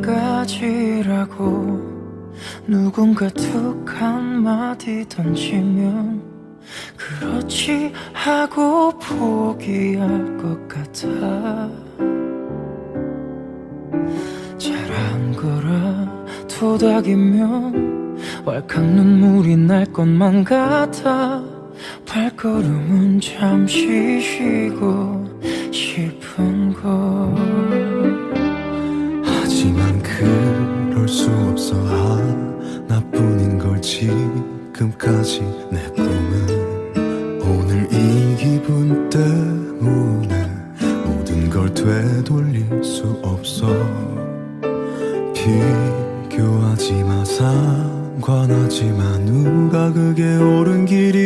가지라고 누군가 툭 한마디 던지면 그렇지 하고 포기할 것 같아. 잘한 거라 토닥이면 왈칵 눈물이 날 것만 같아. 발걸음은 잠시 쉬고 싶은 걸 하지만 그럴 수 없어. 하나뿐인 걸 지금까지 내 꿈은 오늘 이 기분 때문에 모든 걸 되돌릴 수 없어. 비교하지 마 상관하지 마. 누가 그게 옳은 길이